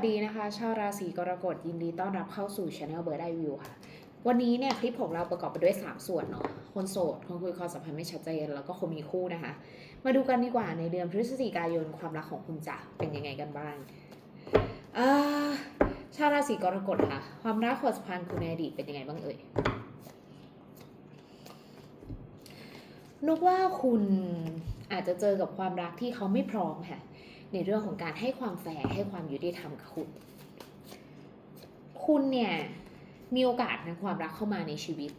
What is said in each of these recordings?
วัสดีนะคะ ชาวราศีกรกฎยินดีต้อนรับเข้าสู่ช anel เบิร์ดไอวิวค่ะ วันนี้เนี่ยคลิปของเราประกอบไปด้วย 3 ส่วนเนาะคนโสด คนคุยความสัมพันธ์ไม่ชัดเจน แล้วก็คนมีคู่นะคะ มาดูกันดีกว่าในเดือนพฤศจิกายนความรักของคุณจะเป็นยังไงกันบ้างาชาวราศีกรกฎค่ะ ความรักความสัมพันธ์คุณในอดีตเป็นยังไงบ้างเอ่ยนึกว่าคุณอาจจะเจอกับความรักที่เขาไม่พร้อมค่ะ ในเรื่องของการให้ความแฟร์ให้ความยุติธรรมกับคุณ คุณเนี่ยมีโอกาสในความรักเข้ามาในชีวิต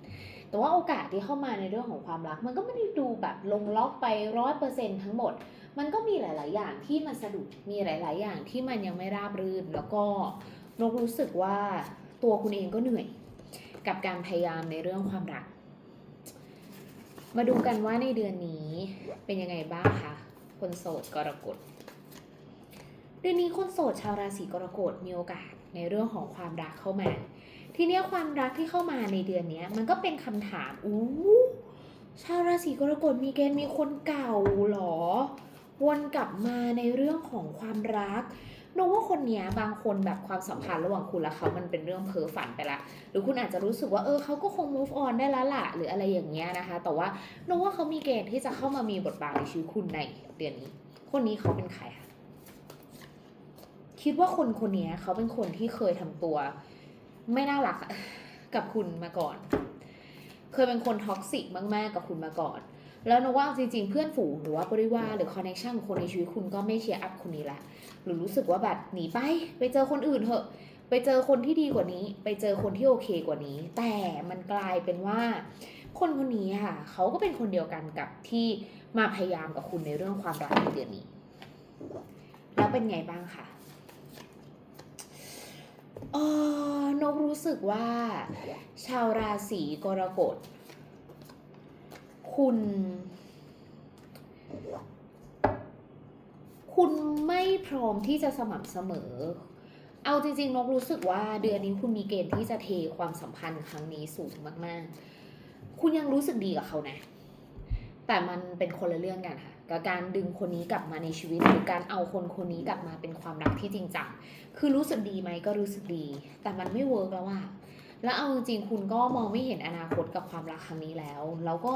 แต่ว่าโอกาสที่เข้ามาในเรื่องของความรัก มันก็ไม่ได้ดูแบบลงล็อกไปร้อยเปอร์เซ็นทั้งหมด มันก็มีหลาย ๆ อย่างที่มันสะดุด มีหลาย ๆ อย่างที่มันยังไม่ราบรื่น แล้วก็นกรู้สึกว่าตัวคุณเองก็เหนื่อย กับการพยายามในเรื่องความรัก มาดูกันว่าในเดือนนี้เป็นยังไงบ้างคะ คนโสดกรกฎ เดือนนี้คนโสดชาวราศีกรกฎมีโอกาสในเรื่องของความรักเข้ามา ทีนี้ความรักที่เข้ามาในเดือนนี้มันก็เป็นคำถามอู้ชาวราศีกรกฎมีเกณฑ์มีคนเก่าหรอ วนกลับมาในเรื่องของความรักนกว่าคนเนี้ยบางคนแบบความสัมพันธ์ระหว่างคุณและเขามันเป็นเรื่องเพ้อฝันไปละ หรือคุณอาจจะรู้สึกว่าเออเขาก็คง move on ได้แล้วล่ะ หรืออะไรอย่างเงี้ยนะคะ แต่ว่านกว่าเขามีเกณฑ์ที่จะเข้ามามีบทบาทในชีวิตคุณในเดือนนี้ คนนี้เขาเป็นใครคะ คิดว่าคนคนนี้เขาเป็นคนที่เคยทำตัว ไม่น่ารักกับคุณมาก่อน เคยเป็นคนท็อกซิกมาก ๆ กับคุณมาก่อน แล้วนึกว่าจริง ๆ เพื่อนฝูงหรือว่าบริวารหรือคอนเนคชั่นของคนในชีวิตคุณก็ไม่เชียร์อัพคนนี้ละ หรือรู้สึกว่าแบบหนีไป ไปเจอคนอื่นเถอะ ไปเจอคนที่ดีกว่านี้ ไปเจอคนที่โอเคกว่านี้ แต่มันกลายเป็นว่า คนคนนี้ค่ะเขาก็เป็นคนเดียวกันกับที่มาพยายามกับคุณในเรื่องความรักในเดือนนี้ แล้วเป็นไงบ้างคะ เออนกรู้สึกว่า ชาวราศีกรกฎ คุณ คุณไม่พร้อมที่จะสม่ำเสมอ เอาจริงๆ นกรู้สึกว่าเดือนนี้คุณมีเกณฑ์ที่จะเทความสัมพันธ์ครั้งนี้สูงมาก ๆ คุณยังรู้สึกดีกับเขานะ แต่มันเป็นคนละเรื่องกันค่ะ กับการดึงคนนี้กลับมาในชีวิต หรือการเอาคนคนนี้กลับมาเป็นความรักที่จริงจังคือรู้สึกดีไหมก็รู้สึกดี แต่มันไม่เวิร์กแล้วอะแล้วเอาจริงๆคุณก็มองไม่เห็นอนาคตกับความรักครั้งนี้แล้ว แล้วก็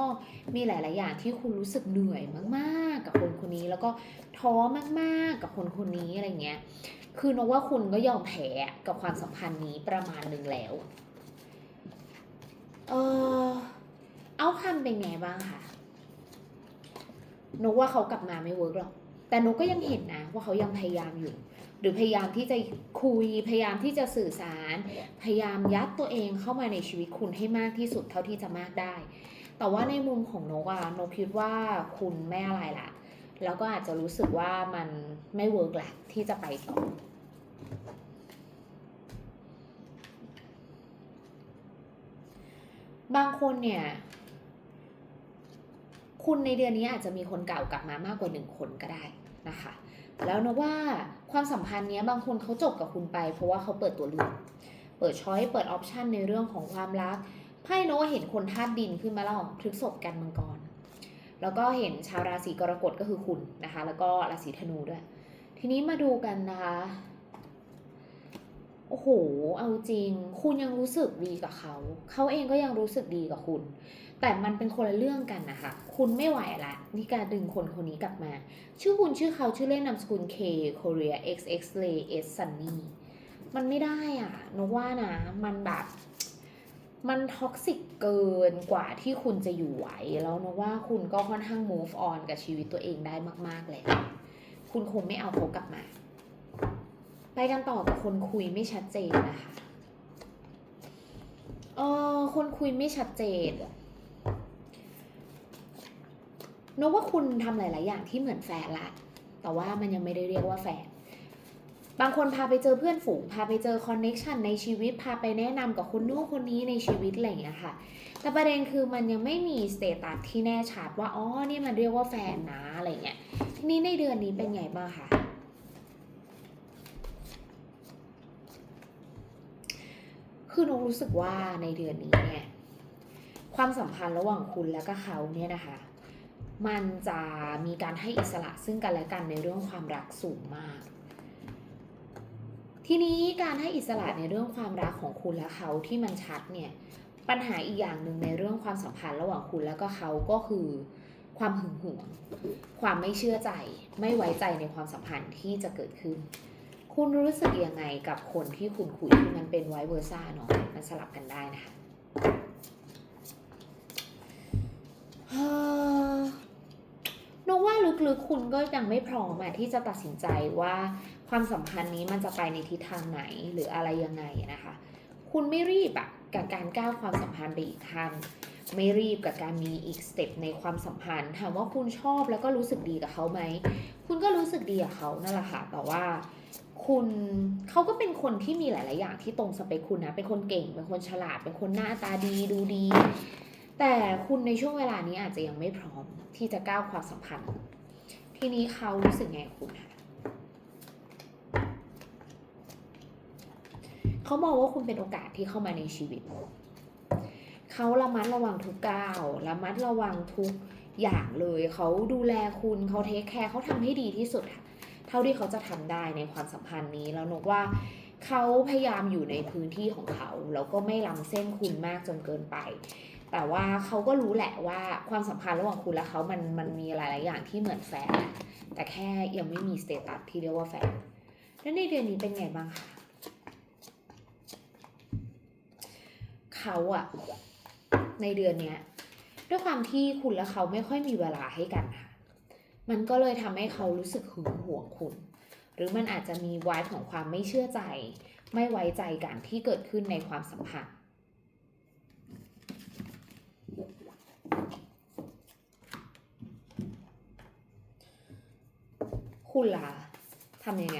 มีหลาย ๆ อย่างที่คุณรู้สึกเหนื่อยมาก ๆ กับคนคนนี้ แล้วก็ท้อมาก ๆ กับคนคนนี้อะไรเงี้ย คือนกว่าคุณก็ยอมแพ้กับความสัมพันธ์นี้ประมาณหนึ่งแล้ว เออเอาคำเป็นไงบ้างคะ นกว่าเขากลับมาไม่เวิร์กหรอก แต่นกก็ยังเห็นนะว่าเขายังพยายามอยู่ หรือพยายามที่จะคุย พยายามที่จะสื่อสาร พยายามยัดตัวเองเข้ามาในชีวิตคุณให้มากที่สุดเท่าที่จะมากได้ แต่ว่าในมุมของนกอะนกคิดว่าคุณไม่อะไรละแล้วก็อาจจะรู้สึกว่ามันไม่เวิร์กแหละที่จะไปต่อบางคนเนี่ย คุณในเดือนนี้อาจจะมีคนเก่ากลับมามากกว่าหนึ่งคนก็ได้นะคะ แล้วนะว่าความสัมพันธ์เนี้ยบางคนเขาจบกับคุณไป เพราะว่าเขาเปิดตัวเลือกเปิดช้อยเปิดออปชันในเรื่องของความรักไพ่โนเห็นคนธาตุดินขึ้นมาแล้วพฤกษบกันมังกร แล้วก็เห็นชาวราศีกรกฎก็คือคุณนะคะ แล้วก็ราศีธนูด้วย ทีนี้มาดูกันนะคะ โอ้โห เอาจริง คุณยังรู้สึกดีกับเขา เขาเองก็ยังรู้สึกดีกับคุณ แต่มันเป็นคนละเรื่องกันนะคะ คุณไม่ไหวละนี่การดึงคนคนนี้กลับมา ชื่อคุณชื่อเขาชื่อเล่นนามสกุล K Korea X X Lay S Sunny มันไม่ได้อะนกว่านะ มันแบบ มันท็อกซิกเกินกว่าที่คุณจะอยู่ไหว แล้วนกว่าคุณก็ค่อนข้าง move on กับชีวิตตัวเองได้มาก ๆ แล้ว คุณคงไม่เอาเขากลับมา ไปกันต่อกับคนคุยไม่ชัดเจนนะคะเออคนคุยไม่ชัดเจนนกว่าคุณทำหลาย ๆ อย่างที่เหมือนแฟนละ แต่ว่ามันยังไม่ได้เรียกว่าแฟน บางคนพาไปเจอเพื่อนฝูง พาไปเจอคอนเน็ชันในชีวิต พาไปแนะนำกับคนนู้นคนนี้ในชีวิตอะไรอย่างเงี้ยค่ะ แต่ประเด็นคือมันยังไม่มีสเตตัสที่แน่ชัดว่า อ๋อ นี่มันเรียกว่าแฟนนะอะไรเงี้ย ทีนี้ในเดือนนี้เป็นไงบ้างคะ คือนกรู้สึกว่าในเดือนนี้เนี่ยความสัมพันธ์ระหว่างคุณและก็เขาเนี่ยนะคะ มันจะมีการให้อิสระซึ่งกันและกันในเรื่องความรักสูงมาก ทีนี้การให้อิสระในเรื่องความรักของคุณและเขาที่มันชัดเนี่ยปัญหาอีกอย่างหนึ่งในเรื่องความสัมพันธ์ระหว่างคุณแล้วก็เขาก็คือความหึงหวง ความไม่เชื่อใจ ไม่ไว้ใจในความสัมพันธ์ที่จะเกิดขึ้น คุณรู้สึกยังไงกับคนที่คุณคุยคือมันเป็นไวเวอร์ซ่าเนาะมันสลับกันได้นะคะเอ่อนกว่าลึกๆคุณก็ยังไม่พร้อมอะที่จะตัดสินใจว่าความสัมพันธ์นี้มันจะไปในทิศทางไหนหรืออะไรยังไงนะคะ คุณไม่รีบอะกับการก้าวความสัมพันธ์ไปอีกขั้นไม่รีบกับการมีอีกสเต็ปในความสัมพันธ์ถามว่าคุณชอบแล้วก็รู้สึกดีกับเขาไหมคุณก็รู้สึกดีกับเขานั่นแหละค่ะแต่ว่า คุณเขาก็เป็นคนที่มีหลาย ๆ อย่างที่ตรงสเปคคุณนะ เป็นคนเก่ง เป็นคนฉลาด เป็นคนหน้าตาดีดูดี แต่คุณในช่วงเวลานี้อาจจะยังไม่พร้อมที่จะก้าวความสัมพันธ์ ทีนี้เขารู้สึกไงคุณคะเขามองว่าคุณเป็นโอกาสที่เข้ามาในชีวิต เขาระมัดระวังทุกก้าวระมัดระวังทุกอย่างเลย เขาดูแลคุณ เขาเทคแคร์ เขาทำให้ดีที่สุดค่ะ ท่าที่เขาจะทำได้ในความสัมพันธ์นี้แล้วนกว่าเขาพยายามอยู่ในพื้นที่ของเขาแล้วก็ไม่ล้ำเส้นคุณมากจนเกินไป แต่ว่าเขาก็รู้แหละว่าความสัมพันธ์ระหว่างคุณและเขามันมันมีหลายๆอย่างที่เหมือนแฟนแหละแต่แค่ยังไม่มีสเตตัสที่เรียกว่าแฟนแล้วในเดือนนี้เป็นไงบ้างคะเขาอะในเดือนเนี้ยด้วยความที่คุณและเขาไม่ค่อยมีเวลาให้กันค่ะ มันก็เลยทำให้เขารู้สึกหึงหวงคุณ หรือมันอาจจะมีวายของความไม่เชื่อใจ ไม่ไว้ใจกันที่เกิดขึ้นในความสัมพันธ์คุณล่ะทำยังไง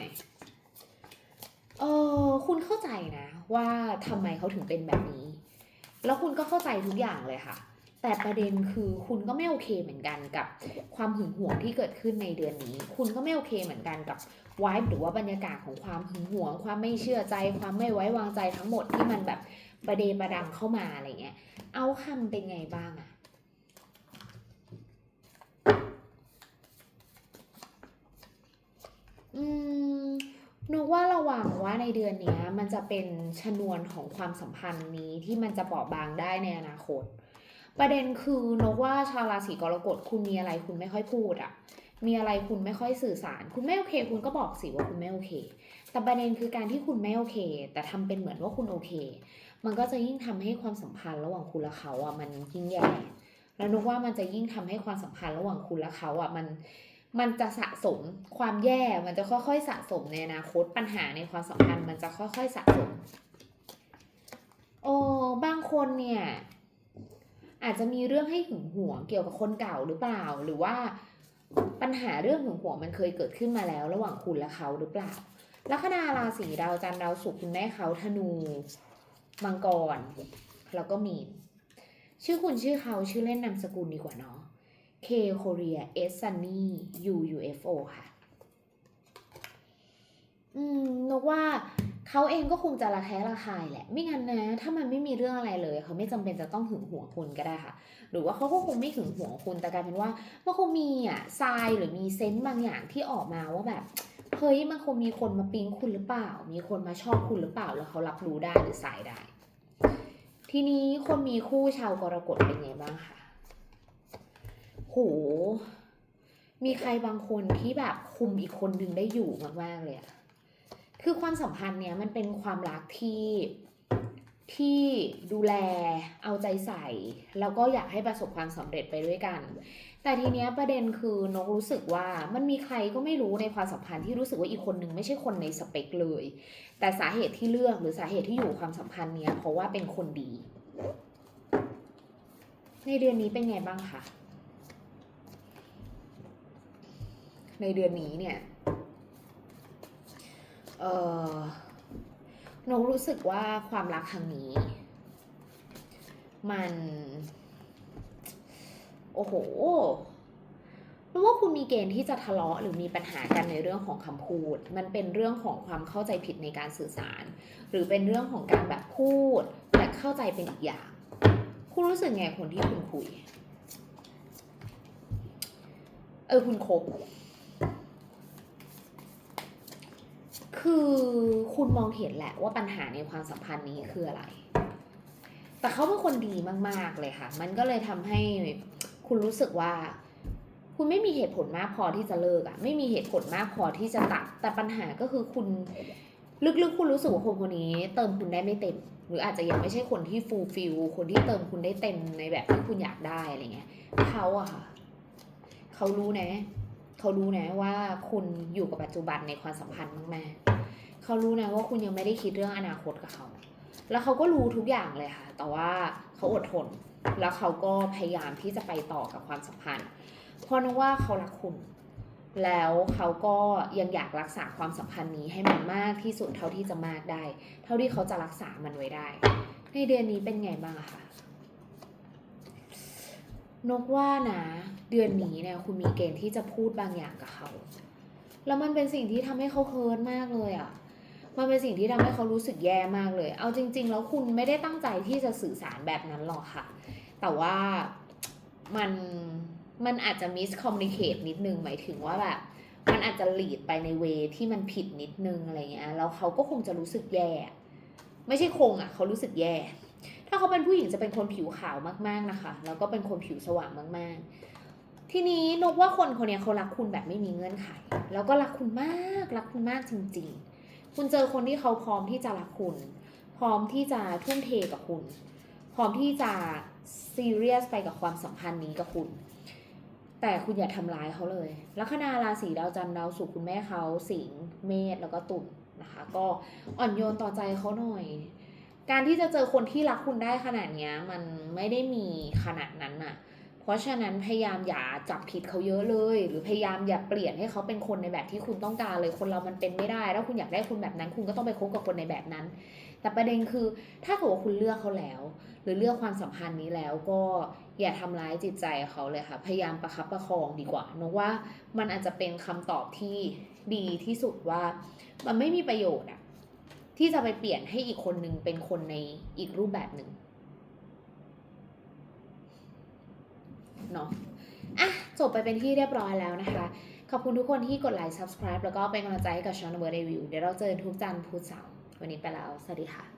เออคุณเข้าใจนะ ว่าทำไมเขาถึงเป็นแบบนี้ แล้วคุณก็เข้าใจทุกอย่างเลยค่ะ แต่ประเด็นคือคุณก็ไม่โอเคเหมือนกันกับความหึงหวงที่เกิดขึ้นในเดือนนี้ คุณก็ไม่โอเคเหมือนกันกับวายหรือว่าบรรยากาศของความหึงหวง ความไม่เชื่อใจ ความไม่ไว้วางใจทั้งหมดที่มันแบบประเดประดังเข้ามาอะไรเงี้ย เอาคำเป็นไงบ้างอะอืมนกว่าระหวังว่าในเดือนนี้มันจะเป็นชนวนของความสัมพันธ์นี้ที่มันจะเปราะบางได้ในอนาคต ประเด็นคือนกว่าชาวราศีกรกฎคุณมีอะไรคุณไม่ค่อยพูดอะมีอะไรคุณไม่ค่อยสื่อสาร คุณไม่โอเค คุณก็บอกสิว่าคุณไม่โอเค แต่ประเด็นคือการที่คุณไม่โอเค แต่ทำเป็นเหมือนว่าคุณโอเค มันก็จะยิ่งทำให้ความสัมพันธ์ระหว่างคุณและเขาอะมันยิ่งแย่แล้วนึกว่ามันจะยิ่งทำให้ความสัมพันธ์ระหว่างคุณและเขาอะมันมันจะสะสมความแย่ มันจะค่อยๆสะสมในอนาคตปัญหาในความสัมพันธ์มันจะค่อยๆสะสม โอ้บางคนเนี่ย อาจจะมีเรื่องให้หึงหวงเกี่ยวกับคนเก่าหรือเปล่า หรือว่าปัญหาเรื่องหึงหวงมันเคยเกิดขึ้นมาแล้ว ระหว่างคุณและเขาหรือเปล่าลัคนาราศีดาวจันทร์ดาวศุกร์คุณแม่เขาธนู มังกร แล้วก็มีนชื่อคุณชื่อเขาชื่อเล่นนามสกุลดีกว่าเนาะ K Korea S Sunny U UFO ค่ะ อืมนกว่า เขาเองก็คงจะระแคะระคายแหละ ไม่งั้นนะ ถ้ามันไม่มีเรื่องอะไรเลย เขาไม่จำเป็นจะต้องหึงหวงคุณก็ได้ค่ะ หรือว่าเขาก็คงไม่หึงหวงคุณ แต่กลายเป็นว่ามันคงมีอะทรายหรือมีเซนต์บางอย่างที่ออกมาว่าแบบเฮ้ยมันคงมีคนมาปิ๊งคุณหรือเปล่า มีคนมาชอบคุณหรือเปล่า แล้วเขารับรู้ได้หรือสายได้ ทีนี้คนมีคู่ชาวกรกฎเป็นไงบ้างคะโห มีใครบางคนที่แบบคุมอีกคนหนึ่งได้อยู่มากๆเลยอะ คือความสัมพันธ์เนี้ยมันเป็นความรักที่ที่ดูแลเอาใจใส่ แล้วก็อยากให้ประสบความสำเร็จไปด้วยกัน แต่ทีเนี้ยประเด็นคือนกรู้สึกว่ามันมีใครก็ไม่รู้ในความสัมพันธ์ที่รู้สึกว่าอีกคนนึงไม่ใช่คนในสเปคเลย แต่สาเหตุที่เลือกหรือสาเหตุที่อยู่ความสัมพันธ์เนี้ยเพราะว่าเป็นคนดี ในเดือนนี้เป็นไงบ้างคะในเดือนนี้เนี่ย เออนกรู้สึกว่าความรักครั้งนี้ มัน โอ้โหรู้ว่าคุณมีเกณฑ์ที่จะทะเลาะหรือมีปัญหากันในเรื่องของคำพูด มันเป็นเรื่องของความเข้าใจผิดในการสื่อสาร หรือเป็นเรื่องของการแบบพูด แต่เข้าใจเป็นอีกอย่าง คุณรู้สึกไงคนที่คุณคุย เออคุณคบ คือคุณมองเห็นแหละว่าปัญหาในความสัมพันธ์นี้คืออะไร แต่เขาเป็นคนดีมาก ๆ เลยค่ะ มันก็เลยทำให้คุณรู้สึกว่า คุณไม่มีเหตุผลมากพอที่จะเลิกอะไม่มีเหตุผลมากพอที่จะตัด แต่ปัญหาก็คือคุณลึกๆ คุณรู้สึกว่าคนคนนี้ เติมคุณได้ไม่เต็ม หรืออาจจะยังไม่ใช่คนที่ฟูลฟิลคนที่เติมคุณได้เต็มในแบบที่คุณอยากได้อะไรเงี้ยเขาอะค่ะเขารู้นะ เขารู้นะว่าคุณอยู่กับปัจจุบันในความสัมพันธ์มากๆเขารู้นะว่าคุณยังไม่ได้คิดเรื่องอนาคตกับเขา แล้วเขาก็รู้ทุกอย่างเลยค่ะ แต่ว่าเขาอดทน แล้วเขาก็พยายามที่จะไปต่อกับความสัมพันธ์ เพราะนึกว่าเขารักคุณ แล้วเขาก็ยังอยากรักษาความสัมพันธ์นี้ให้มันมากที่สุดเท่าที่จะมากได้ เท่าที่เขาจะรักษามันไว้ได้ ในเดือนนี้เป็นไงบ้างคะ นกว่านะเดือนนี้เนี่ยคุณมีเกณฑ์ที่จะพูดบางอย่างกับเขา แล้วมันเป็นสิ่งที่ทำให้เขาเฮิร์ตมากเลยอะ่ะ มันเป็นสิ่งที่ทำให้เขารู้สึกแย่มากเลย เอาจริง ๆ แล้วคุณไม่ได้ตั้งใจที่จะสื่อสารแบบนั้นหรอกค่ะ แต่ว่ามันมันอาจจะ miscommunicate นิดนึงหมายถึงว่าแบบมันอาจจะ lead ไปในเวที่มันผิดนิดนึงอะไรเงี้ยแล้วเขาก็คงจะรู้สึกแย่ ไม่ใช่คงอะเขารู้สึกแย่ ถ้าเขาเป็นผู้หญิงจะเป็นคนผิวขาวมากๆนะคะ แล้วก็เป็นคนผิวสว่างมากๆ ทีนี้นกว่าคนคนนี้เขารักคุณแบบไม่มีเงื่อนไข แล้วก็รักคุณมากรักคุณมากจริง ๆ คุณเจอคนที่เขาพร้อมที่จะรักคุณ พร้อมที่จะทุ่มเทกับคุณ พร้อมที่จะซีเรียสไปกับความสัมพันธ์นี้กับคุณ แต่คุณอย่าทำร้ายเขาเลยลัคนาราศีดาวจันทร์ดาวศุกร์คุณแม่เขาสิงห์เมษแล้วก็ตุลนะคะ ก็อ่อนโยนต่อใจเขาหน่อย การที่จะเจอคนที่รักคุณได้ขนาดเนี้ยมันไม่ได้มีขนาดนั้นน่ะเพราะฉะนั้นพยายามอย่าจับผิดเขาเยอะเลย หรือพยายามอย่าเปลี่ยนให้เขาเป็นคนในแบบที่คุณต้องการเลยคนเรามันเป็นไม่ได้ถ้าคุณอยากได้คนแบบนั้น คุณก็ต้องไปคบกับคนในแบบนั้น แต่ประเด็นคือถ้าเกิดว่าคุณเลือกเขาแล้ว หรือเลือกความสัมพันธ์นี้แล้วก็อย่าทำร้ายจิตใจเขาเลยค่ะ พยายามประคับประคองดีกว่านึกว่ามันอาจจะเป็นคำตอบที่ดีที่สุดว่า มันไม่มีประโยชน์อะ ที่จะไปเปลี่ยนให้อีกคนหนึ่งเป็นคนในอีกรูปแบบหนึ่งเนาะอะ จบไปเป็นที่เรียบร้อยแล้วนะคะ ขอบคุณทุกคนที่กดไลค์ subscribe แล้วก็เป็นกำลังใจให้กับช่อง The Word Review เดี๋ยวเราเจอกันทุกจันทร์พุธเสาร์วันนี้ไปแล้ว สวัสดีค่ะ